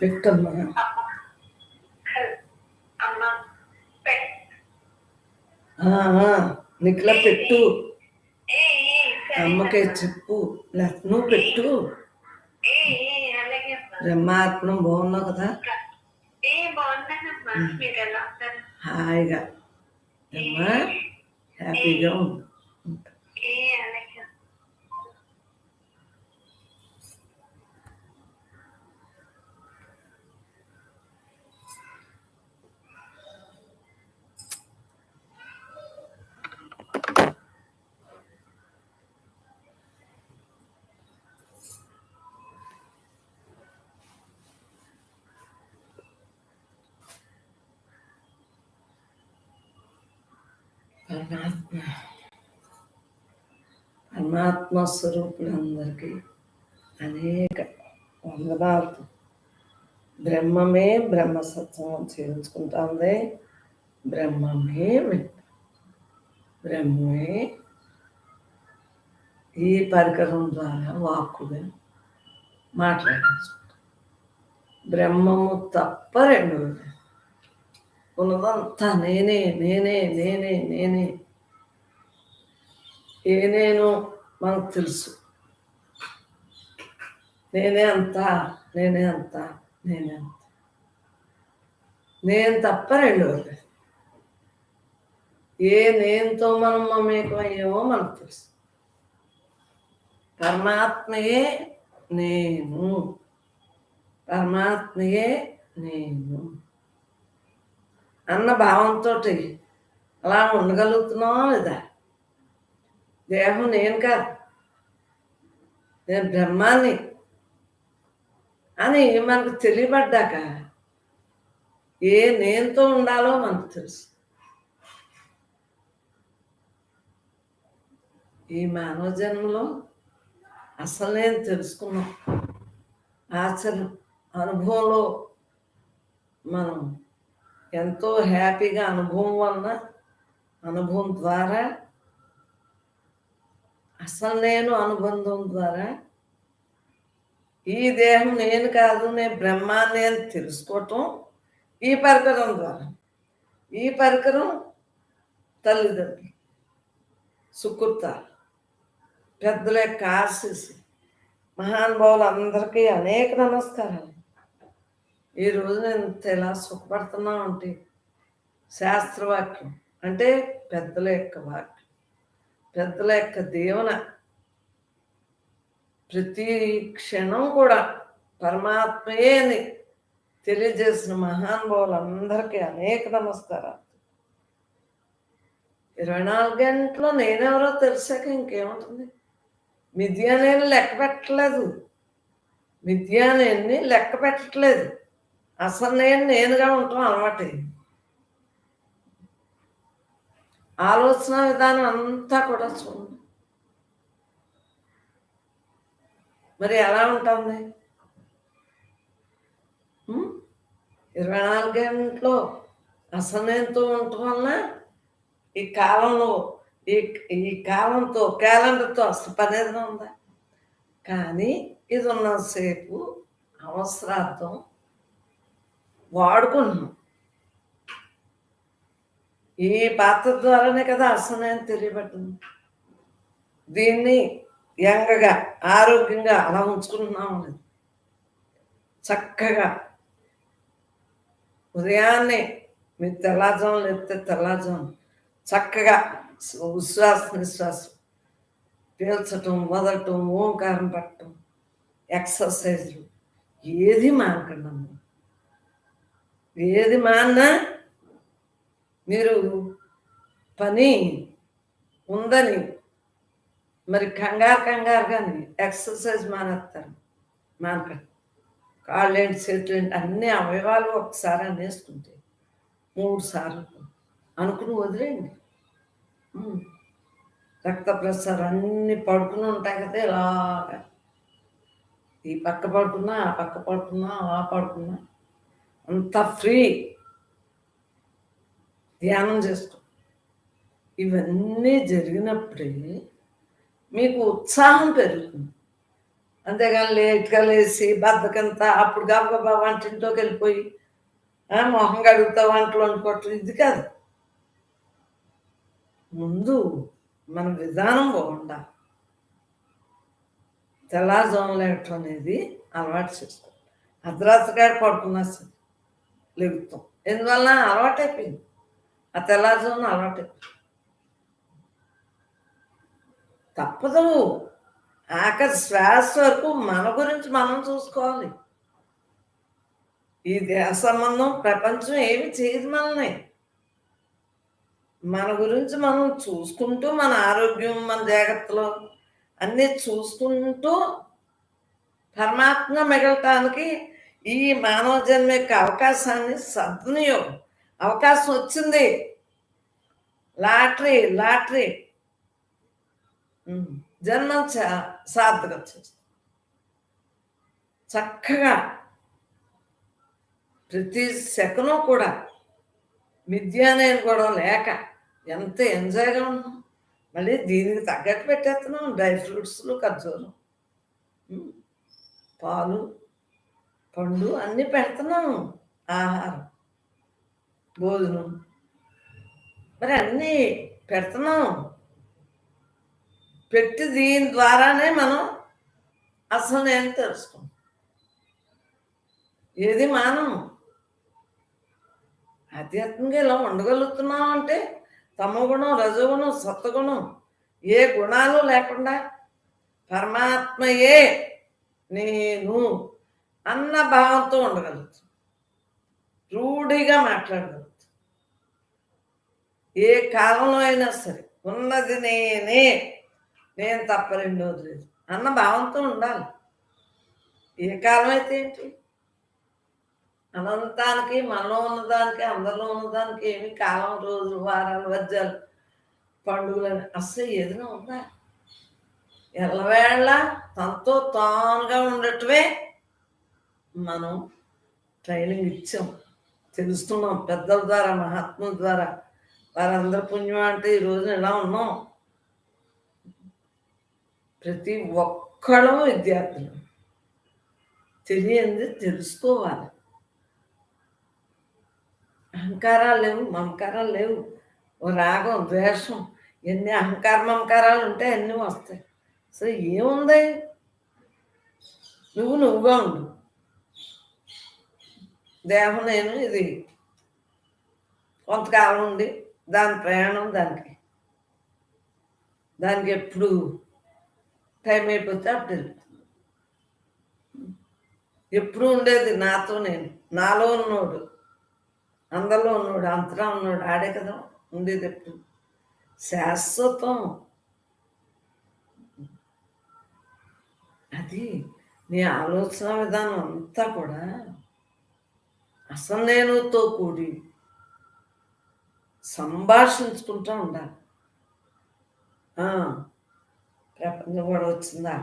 పెట్టమ్మా నిఖిల పెట్టు. అమ్మకే చెప్పు. నువ్వు పెట్టు. బ్రహ్మార్పణం బాగున్నావు కదా? హాయిగా. అమ్మా హ్యాపీగా ఉండు ఏ అలాగే పరమాత్మ పరమాత్మ స్వరూపులందరికీ అనేక వందనాలు. బ్రహ్మమే బ్రహ్మ సత్యం చేయించుకుంటుంది. బ్రహ్మమే బ్రహ్మమే ఈ పరికరం ద్వారా వాక్కుగా మాట్లాడించుకుంటాం బ్రహ్మము తప్ప రెండు ఉన్నదంతా నేనే నేనే నేనే నేనే. ఏ నేను మనకు తెలుసు. నేనే అంత నేనే అంత నేనే అంత. నేను తప్ప రెండవది ఏ నేనుతో మనం మమేకం అయ్యామో మనకు తెలుసు. పరమాత్మయే నేను. పరమాత్మయే నేను. అన్న భావంతో అలా ఉండగలుగుతున్నావా లేదా? దేహం నేను కాదు నేను బ్రహ్మాన్ని అని మనకు తెలియబడ్డాక ఏ నేనుతో ఉండాలో మనకు తెలుసు. ఈ మానవ జన్మలో అసలు నేను తెలుసుకున్నాం. ఆచరణ అనుభవంలో మనం ఎంతో హ్యాపీగా అనుభవం వలన అనుభవం ద్వారా అసలు నేను అనుబంధం ద్వారా ఈ దేహం నేను కాదు నేను బ్రహ్మాన్ని అని తెలుసుకోవటం ఈ పరికరం ద్వారా. ఈ పరికరం తల్లిదండ్రులు సుకృత పెద్దల యొక్క ఆశీస్సు మహానుభావులందరికీ అనేక నమస్కారాలు. ఈ రోజు నేను ఇంత ఎలా సుఖపడుతున్నా ఉంటే శాస్త్రవాక్యం అంటే పెద్దల యొక్క వాక్యం. పెద్దల యొక్క దీవెన. ప్రతి క్షణం కూడా పరమాత్మయే అని తెలియజేసిన మహానుభావులందరికీ అనేక నమస్కారాలు. ఇరవై నాలుగు గంటలు నేనెవరో తెలిసాక ఇంకేముంటుంది? మిథ్యానేని లెక్క పెట్టలేదు. మిథ్యానేని లెక్క పెట్టలేదు అసలు నేను నేనుగా ఉంటాం అలవాటు ఆలోచన విధానం అంతా కూడా చూడండి. మరి ఎలా ఉంటుంది? ఇరవై నాలుగు గంటలు అసలు ఉండటం వలన ఈ కాలంలో ఈ ఈ కాలంతో క్యాలెండర్తో అసలు పనేది ఉందా? కానీ ఇది ఉన్నంతసేపు అవసరార్థం వాడుకుంటున్నాం. ఈ పాత్ర ద్వారానే కదా అసలు నేను తెలియబట్టింది దీన్ని యంగగా ఆరోగ్యంగా అలా ఉంచుకుంటున్నాం చక్కగా. ఉదయాన్నే మీరు తెల్లారుజాము లేకపోతే తెల్లారుజాము చక్కగా ఉశ్వాస నిశ్వాసం. పీల్చటం వదలటం ఓంకారం పట్టడం ఎక్సర్సైజులు ఏది మానకండి ఏది మాన్నా మీరు పని ఉందని మరి కంగారు కంగారు కానీ ఎక్సర్సైజ్ మానేస్తారు. మానక కాళ్ళు ఏంటి చేతులు ఏంటి అన్ని అవయవాలు ఒకసారి అనేసుకుంటే మూడు సార్లు అనుకుని వదిలేయండి. రక్త ప్రసారం అన్ని పడుకుని ఉంటాయి కదా ఇలాగా. ఈ పక్క పడుకున్నా ఆ పక్క పడుకున్నా ఆ పడుకున్నా అంత ఫ్రీ. ధ్యానం చేసుకో ఇవన్నీ జరిగినప్పుడే మీకు ఉత్సాహం పెరుగుతుంది. అంతేగాని లేట్గా లేచి బద్దకంతా అప్పుడు గబగబా వంటింట్లోకి వెళ్ళిపోయి మొహం కడుగుతా వంటలు వండుకోవటం ఇది కాదు. ముందు మన విధానం బాగుండాలి. తెల్లారుజాము లేవటం అనేది అలవాటు చేసుకో అర్ధరాత్రికాడ పడుకున్నా సరే లెగుతాం. ఎందువల్ల అలవాటైపోయింది. ఆ తెల్లారుజామున అలవాటు. తప్పదు. ఆక శ్వాస వరకు మన గురించి మనం చూసుకోవాలి. ఈ దేహ సంబంధం ప్రపంచం ఏమి చేయదు మనల్ని. మన గురించి మనం చూసుకుంటూ మన ఆరోగ్యం మన జాగ్రత్తలు అన్నీ చూసుకుంటూ పరమాత్మ మిగలటానికి ఈ మానవ జన్మ యొక్క అవకాశాన్ని సద్వినియోగం. అవకాశం వచ్చింది. Lottery lottery. జన్మం సార్థకం చేస్తుంది చక్కగా ప్రతి సెకను కూడా విద్య కూడా లేక ఎంత ఎంజాయ్గా ఉన్నాం. మళ్ళీ దీనికి తగ్గట్టు పెట్టేస్తున్నాం. డ్రై ఫ్రూట్స్లు ఖర్జూరం. పాలు పండు అన్నీ పెడుతున్నాం. ఆహారం. భోజనం. మరి అన్నీ పెడుతున్నాం. పెట్టి దీని ద్వారానే మనం అసలు నేను తెలుసుకున్నాం. ఏది మానం ఆధ్యాత్మికంగా ఇలా ఉండగలుగుతున్నాం అంటే తమగుణం రజగుణం సత్వగుణం ఏ గుణాలు లేకుండా పరమాత్మయే నేను అన్న భావంతో ఉండగలుగుతున్నాం. రూఢిగా మాట్లాడగలుగుతాం ఏ కాలంలో అయినా సరే ఉన్నది నేనే నేను తప్ప రెండోది లేదు. అన్న భావంతో ఉండాలి. ఏ కాలం అయితే ఏంటి? అనంతానికి మనలో ఉన్నదానికి అందరిలో ఉన్నదానికి ఏమి కాలం రోజులు వారాలు వజ్జాలు పండుగలు అస్సలు ఏదైనా ఉందా ఎల్లవేళ తనతో తానుగా ఉండటమే మనం ట్రైనింగ్ ఇచ్చాం తెలుస్తున్నాం పెద్దల ద్వారా మహాత్ముల ద్వారా. వారందరి పుణ్యం అంటే ఈ రోజున ఇలా ఉన్నాం. ప్రతి ఒక్కళ్ళు విద్యార్థులు. తెలియంది తెలుసుకోవాలి. అహంకారాలు లేవు మమకారాలు లేవు. ఓ రాగం ద్వేషం ఎన్ని అహంకార మమకారాలు ఉంటే అన్నీ వస్తాయి. సో ఏముంది? నువ్వు నువ్వుగా ఉండు. దేహం నేను ఇది కొంతకాలం ఉండి దాని ప్రయాణం దానికి. దానికి ఎప్పుడు టైం అయిపోతే అప్పుడు వెళ్ళిపోతుంది ఎప్పుడు ఉండేది నాతో నేను. నాలో ఉన్నోడు అందరిలో ఉన్నాడు అంతటా ఉన్నాడు ఆడే కదా ఉండేది ఎప్పుడు. శాశ్వతం. అది నీ ఆలోచన విధానం అంతా కూడా అసలు నేనుతో కూడి సంభాషించుకుంటూ ఉండాలి. ప్రపంచం కూడా వచ్చిందా?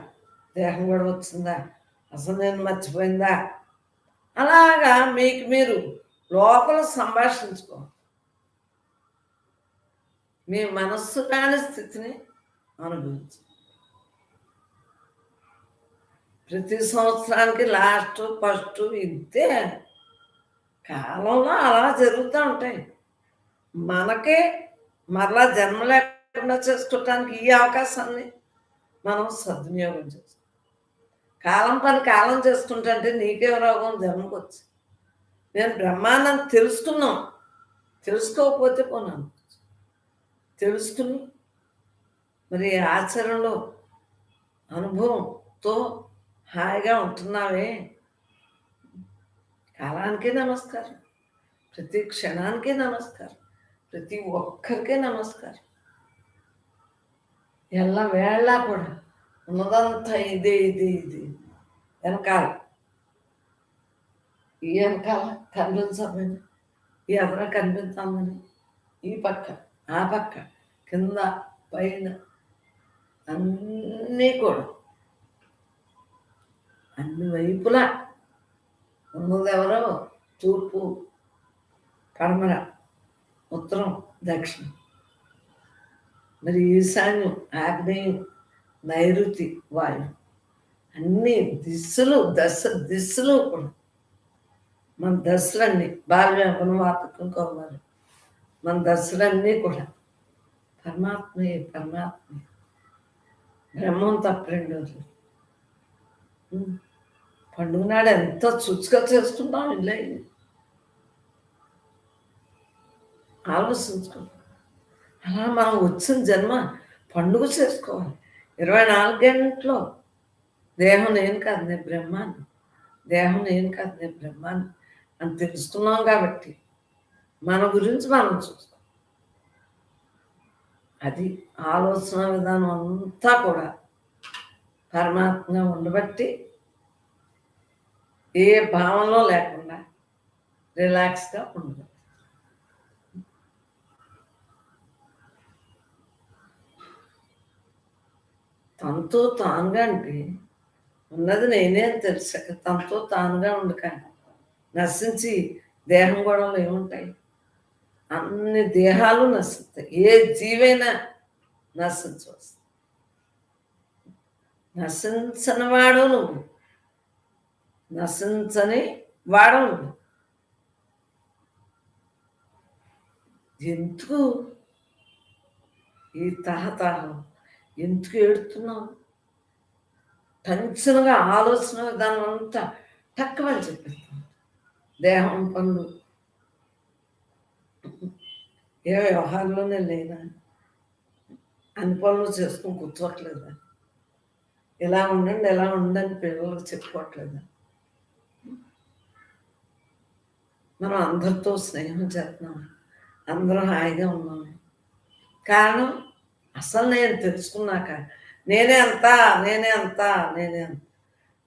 దేహం కూడా వచ్చిందా? అసలు నేను మర్చిపోయిందా? అలాగా మీకు మీరు లోపల సంభాషించుకో మీ మనస్సు కాని స్థితిని అనుభవించు. ప్రతి సంవత్సరానికి లాస్ట్ ఫస్ట్ ఇంతే. కాలంలో అలా జరుగుతూ ఉంటాయి. మనకే మరలా జన్మ లేకుండా చేసుకోవటానికి ఈ అవకాశాన్ని మనం సద్వినియోగం చేస్తాం కాలం పని కాలం చేసుకుంటుంటే నీకే రోగం జన్మకు వచ్చి. నేను బ్రహ్మాండం తెలుసుకున్నాం తెలుసుకోకపోతే పోనాను తెలుసుకుని మరి ఆచరణలో అనుభవంతో హాయిగా ఉంటున్నావే. కాలానికే నమస్కారం ప్రతి క్షణానికే నమస్కారం ప్రతి ఒక్కరికే నమస్కారం ఎల్ల వేళ కూడా ఉన్నదంతా ఇదే ఇదే ఇది వెనకాల ఈ వెనకాల కనిపించమని ఈ ఎదర కనిపించామని ఈ పక్క ఆ పక్క కింద పైన అన్నీ కూడా అన్ని వైపులా ఉన్నదెవరో తూర్పు. పడమర ఉత్తరం. దక్షిణం. మరి ఈశాన్యం. ఆగ్నేయం. నైరుతి వాయు అన్ని దిశలు దశ దిశలు కూడా. మన దశలన్నీ. బాల్య వనవాతకం కోవాలి. మన దశలన్నీ కూడా. పరమాత్మయే పరమాత్మ బ్రహ్మం తప్ప రెండు రోజులు పండుగ నాడు ఎంత చుచ్చుగా చేస్తున్నాం ఇల్లే ఆలోచించుకో. అలా మనం వచ్చిన జన్మ పండుగ చేసుకోవాలి. ఇరవై నాలుగు గంటలు దేహం నేను కాదు నేను బ్రహ్మాన్ని. దేహం నేను కాదు నేను బ్రహ్మాన్ని. అని తెలుసుకున్నాం కాబట్టి మన గురించి మనం చూస్తాం. అది ఆలోచన విధానం అంతా కూడా పరమాత్మ ఉండబట్టి ఏ భావంలో లేకుండా రిలాక్స్గా ఉండదు తనతో తానుగా అంటే ఉన్నది నేనే అని తెలిసాక తనతో తానుగా ఉండక నశించి దేహం గొడవలు ఏముంటాయి? అన్ని దేహాలు నశిస్తాయి. ఏ జీవైనా నశించవచ్చు నశించని వాడు నువ్వు. నశించని వాడు. ఎందుకు ఈ తహతహం ఎందుకు ఏడుతున్నావు? టెన్షన్గా ఆలోచన విధానం అంతా తక్కువని చెప్పేస్తాం దేహం పనులు ఏ వ్యవహారంలోనే లేదా అన్ని పనులు చేసుకుని కూర్చోవట్లేదా ఇలా ఉండండి ఎలా ఉండండి పిల్లలకు చెప్పుకోవట్లేదా మనం అందరితో స్నేహం చేస్తున్నాం అందరం హాయిగా ఉన్నాం కారణం అసలు నేను తెలుసుకున్నాక నేనే అంత నేనే అంత నేనే అంత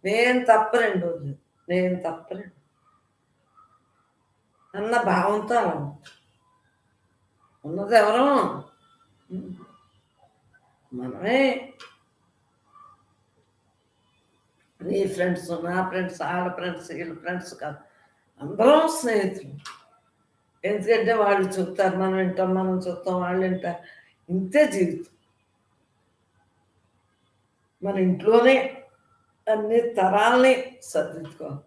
నేను తప్ప రెండు రోజులు నేను తప్ప రెండు అన్న భావంతో అలా ఉన్నది ఎవరు మనమే నీ ఫ్రెండ్స్ నా ఫ్రెండ్స్ ఆడ ఫ్రెండ్స్ వీళ్ళ ఫ్రెండ్స్ కాదు అందరం స్నేహితులు. ఎందుకంటే వాళ్ళు చెప్తారు మనం వింటాం మనం చూస్తాం వాళ్ళు వింటారు. ఇంతే జీవితం. మన ఇంట్లోనే అన్ని తరాలని సర్దిద్దుకోవాలి.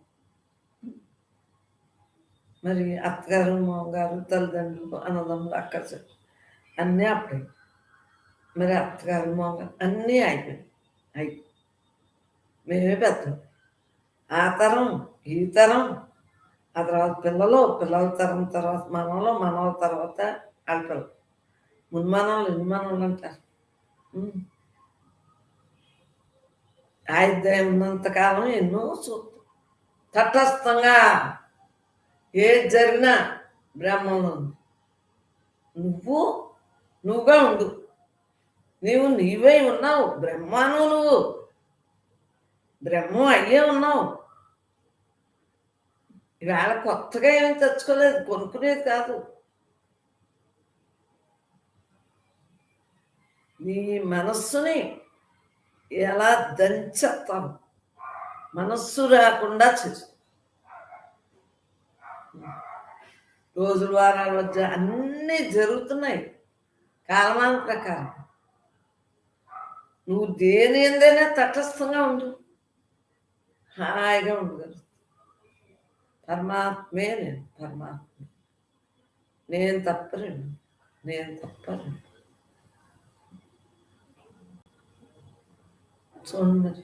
మరి అత్తగారు మామగారు తల్లిదండ్రులు అన్నదమ్ములు అక్క చెట్టు అన్నీ అప్పుడే. మరి అత్తగారు మామగారు అన్నీ అయిపోయాయి అయి మేమే పెద్దం ఆ తరం ఈ తరం ఆ తర్వాత పిల్లలు పిల్లల తరం తర్వాత మనవలు మనవల తర్వాత ఆడపిల్ల మున్మానవులు ఎన్నిమానవులు అంటారు. ఉమ్. ఆయుధ్యం ఉన్నంతకాలం ఎన్నో చూ తటస్థంగా ఏది జరిగినా బ్రహ్మంలో ఉంది. నువ్వు నువ్వుగా ఉండు. నీవు నీవే ఉన్నావు. బ్రహ్మాను నువ్వు. బ్రహ్మం అయ్యే ఉన్నావు. ఇవాళ కొత్తగా ఏమి తెచ్చుకోలేదు కొనుక్కునేది కాదు. నీ మనస్సుని ఎలా దంచేస్తాం మనస్సు రాకుండా చేసు రోజుల వారాల మధ్య అన్నీ జరుగుతున్నాయి. కాలమాన ప్రకారం. నువ్వు దేని ఏందైనా తటస్థంగా ఉండు. హాయిగా ఉండగలుగుతావు. పరమాత్మే నేను పరమాత్మ. నేను తప్పరండి నేను తప్పరు చూడండి మరి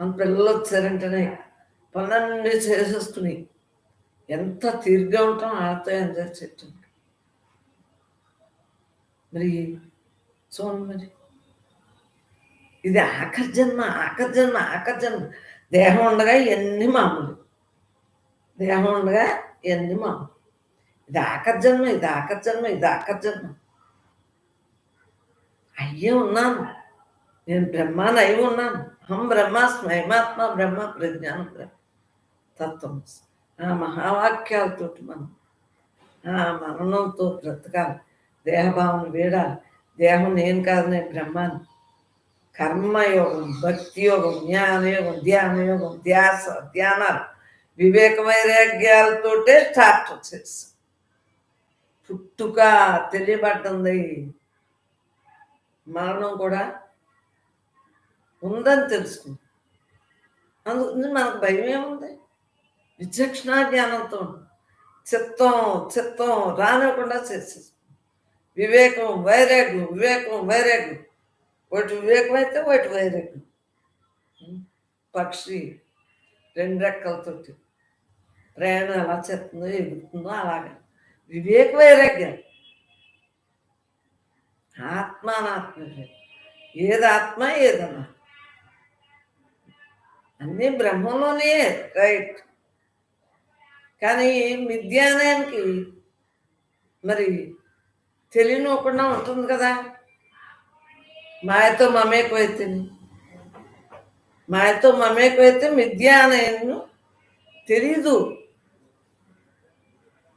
మన పిల్లలు వచ్చారంటేనే పనులన్నీ చేసేసుకుని ఎంత తీరుగా ఉంటాం ఆడతో ఎంజాయ్ చేయటం మరి చూడండి మరి. ఇది ఆఖరి జన్మ ఆఖరి జన్మ ఆఖరి జన్మ. దేహం ఉండగా ఇవన్నీ మామూలు. దేహం ఉండగా ఇవన్నీ మామూలు ఇది ఆఖరి జన్మ ఇది ఆఖరి జన్మ ఇది ఆఖరి జన్మ అయ్యే ఉన్నాను నేను బ్రహ్మాన్ని అయి ఉన్నాను హం బ్రహ్మాస్మి హైమాత్మ బ్రహ్మ ప్రజ్ఞానం బ్రహ్మ తత్వం ఆ మహావాక్యాలతో మనం ఆ మరణంతో బ్రతకాలి దేహభావన వీడాలి దేహం నేను కాదు నేను బ్రహ్మాన్ని కర్మయోగం భక్తి యోగం జ్ఞానయోగం ధ్యానయోగం ధ్యాస ధ్యానాలు వివేక వైరాగ్యాలతోటే స్టార్ట్ వచ్చేసి. పుట్టుక తెలియబడ్డంది. మరణం కూడా ఉందని తెలుసుకుంది అందుకని మనకు భయం ఏముంది? విచక్షణ జ్ఞానంతో చిత్తం చిత్తం రానివ్వకుండా చేసేసి వివేకం వైరాగ్యం వివేకం వైరాగ్యం. ఒకటి వివేకం అయితే ఒకటి వైరాగ్యం. పక్షి రెండు రెక్కలతోటి. ప్రయాణం ఎలా చేస్తుందో ఎగురుతుందో అలాగా వివేక వైరాగ్యం ఆత్మానాత్మ ఏది ఆత్మ ఏదన్నా అన్నీ బ్రహ్మంలోనే రైట్ కానీ మిథ్యానానికి మరి తెలియనివ్వకుండా ఉంటుంది కదా మాయతో మమేకమైతే మాయతో మమేకమైతే మిథ్యానయను తెలీదు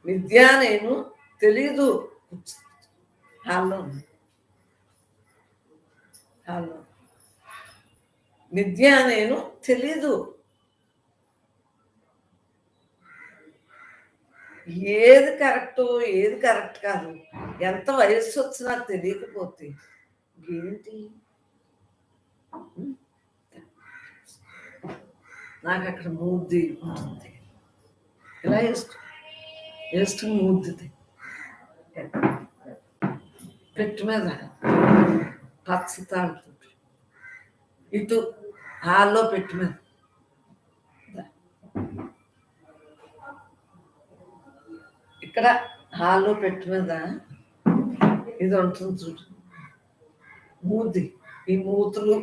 మిథ్యానయను తెలీదు. హాల్లో హాల్లో విద్య నేను తెలీదు. ఏది కరెక్ట్ ఏది కరెక్ట్ కాదు. ఎంత వయస్సు వచ్చినా తెలియకపోతే. ఏంటి? నాకు అక్కడ మూర్తి ఉంటుంది ఇలా వేసుకో వేస్తూ మూర్తిది పెట్టు మీద పచ్చ తాడుతుంది ఇటు హాల్లో పెట్టు మీద. ఇక్కడ హాల్లో పెట్టు మీద ఇది ఉంటుంది చూడు. మూతి ఈ మూతులు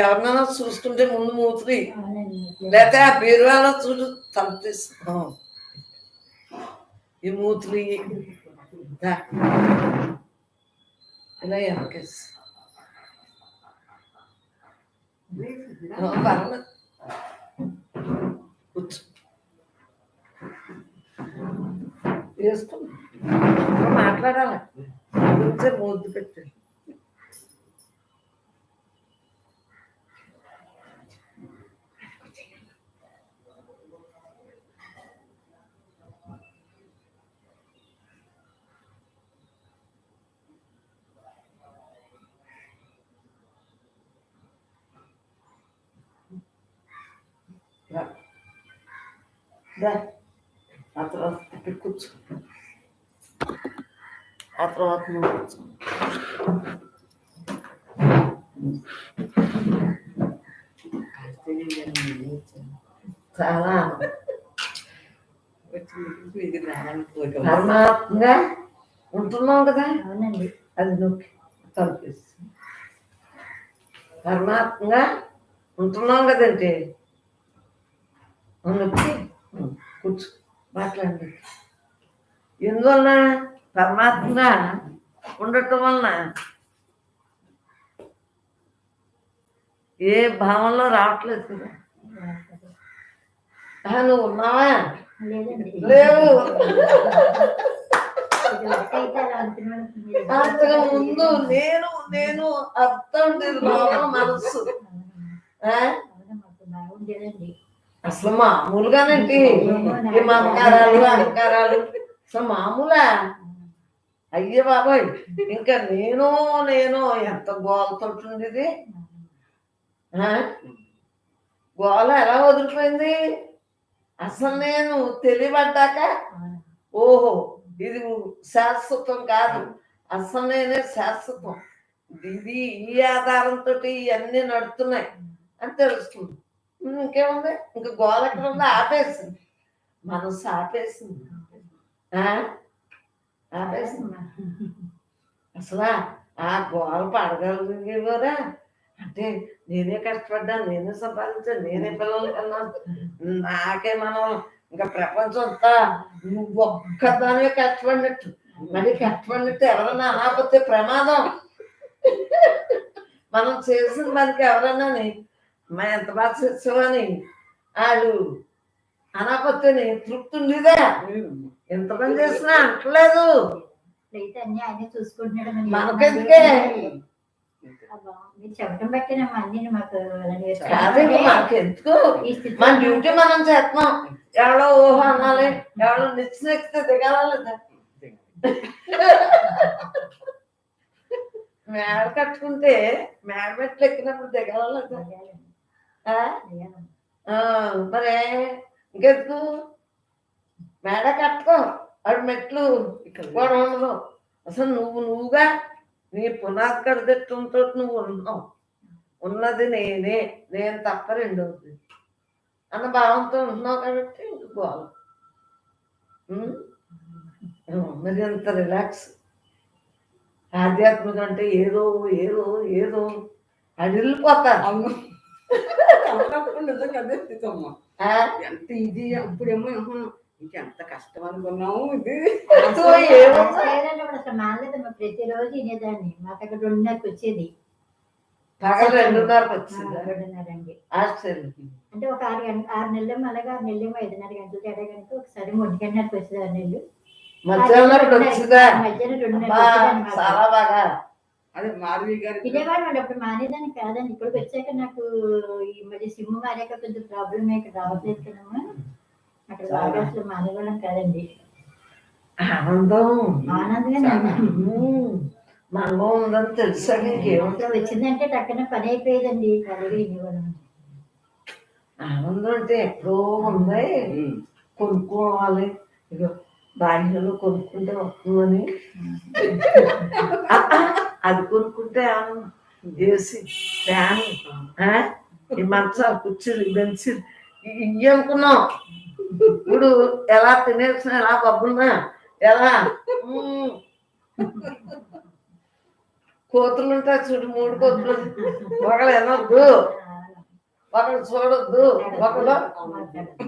ఎవరినైనా చూసుకుంటే ముందు మూతులు. లేకపోతే ఆ బీరువాలో చూడు తలపిస్తాం ఈ మూతులు ఇయ్యి. దా. ఇలా వెనకేసి ఆ, పర్వాలేదు కూర్చో వేసుకో ఇంకా మాట్లాడాలి గురించే ముద్దు పెట్టాను రా. రా. ఆ తర్వాత కూర్చో ఆ తర్వాత నువ్వు కూర్చో చాలా పరమాత్మగా ఉంటున్నాం కదా అవునండి అది నొక్కి తలపిస్తుంది పరమాత్మగా ఉంటున్నాం కదంటే ఉం, కూర్చో. మాట్లాడండి. ఎందువలన? పరమాత్మగా ఉండటం వలన ఏ భావంలో రావట్లేదు కదా. నువ్వు ఉన్నావా? లేవు. అంతగా ముందు నేను నేను అర్థం? అవును, మాకు బాగుండేదండి. అసలు మామూలుగానండి. ఈ మమకారాలు అహంకారాలు అసలు మామూలా. అయ్యే బాబాయ్. ఇంకా నేను నేను ఎంత గోలతోటి ఉండేది ఆ? గోల ఎలా వదిలిపోయింది? అసలు నేను తెలియబడ్డాక ఓహో ఇది శాశ్వతం కాదు. అసలు నేనే శాశ్వతం. ఇది ఈ ఆధారంతో ఇవన్నీ నడుతున్నాయి అని తెలుస్తుంది. ఇంకేముంది ఇంక గోల ఎక్కడ ఉంది ఆపేసింది మనసు ఆపేసింది ఆపేసింది అసలు ఆ గోల పడగలిగేవారా అంటే నేనే కష్టపడ్డాను నేనే సంపాదించాను నేనే పిల్లలు కన్నాను. నాకే మనం ఇంకా ప్రపంచం అంతా నువ్వు ఒక్కదానివే కష్టపడినట్టు. మరి కష్టపడినట్టు ఎవరన్నా అనాపత్తే ప్రమాదం? మనం చేసిన పనికి ఎవరన్నాని? మా ఎంత బాగా చేసావని వాళ్ళు అనాపత్తిని తృప్తి ఉండేదా ఎంత పని చేసినా అంటలేదు. మనకెందుకే? చెప్పడం బట్టేనమ్మా అన్ని మాకు స్థితిలో మన డ్యూటీ మనం చేస్తున్నాం. ఎవడో ఊహ అనాలి ఎవడో నిచ్చిన ఎక్కితే దిగాలా లేదా. మేడ కట్టుకుంటే మేడ మెట్లు ఎక్కినప్పుడు దిగాలా లేదా. ఆ? అయ్యాను. ఆ, మరి ఇంకెందుకు? మేడ కట్టుకో అడు మెట్లు కూడా ఉండదు అసలు నువ్వు నువ్వుగా నీ పునాది కడదెట్టంతో నువ్వు ఉన్నావు. ఉన్నది నేనే నేను తప్ప రెండవది అన్న భావంతో ఉంటున్నావు కాబట్టి ఇంక? ఉం, మరి అంత రిలాక్స్. ఆధ్యాత్మిక అంటే ఏదో ఏదో ఏదో. అడిల్లిపోతారు అవును. నిజంగా అదే స్థితమ్మ ఆ? ఎంత ఇది అప్పుడేమో ఇంకెంత కష్టం అనుకున్నాము ఇది మానలేదమ్మా. ప్రతిరోజు తినేదాన్ని. మాకు అక్కడ రెండున్నరకు వచ్చేది. పగలు రెండున్నరకు ఆ, వచ్చింది? రెండున్నరండి ఆశ్చర్యం అంటే ఒక ఆరు గంట ఆరు నెలలు అలాగే ఆరు నెలలు ఐదున్నర గంటలు తేడా కనుక ఒకసారి మూడు గంటలకు వచ్చేది ఆరు నెలలు. మధ్యాహ్నం. చాలా బాగా. అదే మాధవి గారి తినేవాడు వాడు అప్పుడు మానేదాన్ని కాదండి ఇక్కడికి వచ్చాక నాకు ఈ మళ్ళీ సిమ్ మారాక కొంచెం ప్రాబ్లమ్ ఇక్కడ రావట్లేదు కదమ్మా. అక్కడ బాగా అసలు మానేవాళ్ళం కాదండి. ఆనందం. ఆనందంగా మనలో ఉందని తెలుసా అసలు వచ్చిందంటే టక్కన పని అయిపోయేదండి వినేవాళ్ళం ఆనందం అంటే ఎప్పుడో ఉంది. కొనుక్కోవాలి. ఇక బాహ్యంలో కొనుక్కుంటే వస్తుందని. అది కొనుక్కుంటే ఆనందం ఏసీ ఫ్యాన్ ఈ మంచాలు కుర్చీలు బెంచీలు ఇవి అనుకున్నాం ఇప్పుడు ఎలా తినేసిన ఎలా బబ్బున్నా ఎలా? కోతులు ఉంటాయి చూడు మూడు కోతులు. ఒకళ్ళు వినొద్దు ఒకళ్ళు చూడొద్దు ఒకళ్ళు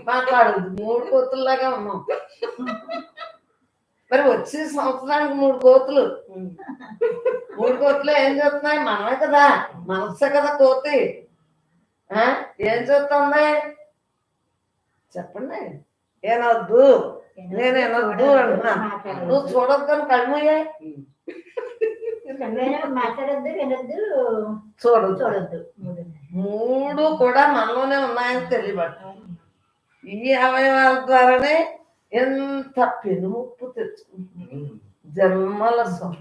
మాట్లాడద్దు. మూడు కోతుల్లాగా ఉన్నాం. మరి వచ్చే సంవత్సరానికి మూడు కోతులు. మూడు కోతులు ఏం చేస్తున్నాయి? మనమే కదా. మనసే కదా కోతి? ఏం చేస్తుంది? చెప్పండి. ఏనొద్దు. నేను వినొద్దు అంటున్నా. నువ్వు కళ్ళమయ్యాయి చూడొద్దు. చూడొద్దు. మూడున్నర. మూడు కూడా మనలోనే ఉన్నాయని తెలియబట్ట ఈ అవయవాల ద్వారానే ఎంత పెనుముప్పు తెచ్చుకుంటుంది జన్మల సం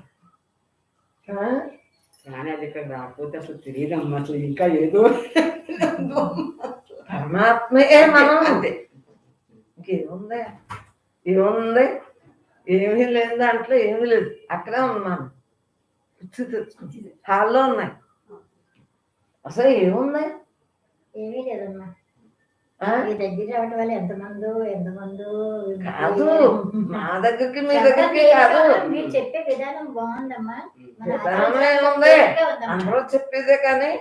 ఆ? కానీ అది ఇక్కడ రాకపోతే అసలు తెలియదమ్మా అసలు ఇంకా ఏదో పరమాత్మయే మనం అంతే. ఇంకేముంది? ఏముంది? ఏమీ లేదు దాంట్లో ఏమీ లేదు. అక్కడే ఉన్నాను. పిచ్చి తెచ్చుకుంది హాల్లో ఉన్నాయి. అసలు ఏముంది ఏమీ లేదమ్మా? మీ దగ్గర రావడం వల్ల ఎంతమందో ఎంతమందో కాదు మా దగ్గరికి మీ దగ్గరికి కాదు. మీరు చెప్పే విధానం బాగుందమ్మా. అందరూ చెప్పేదే కానీ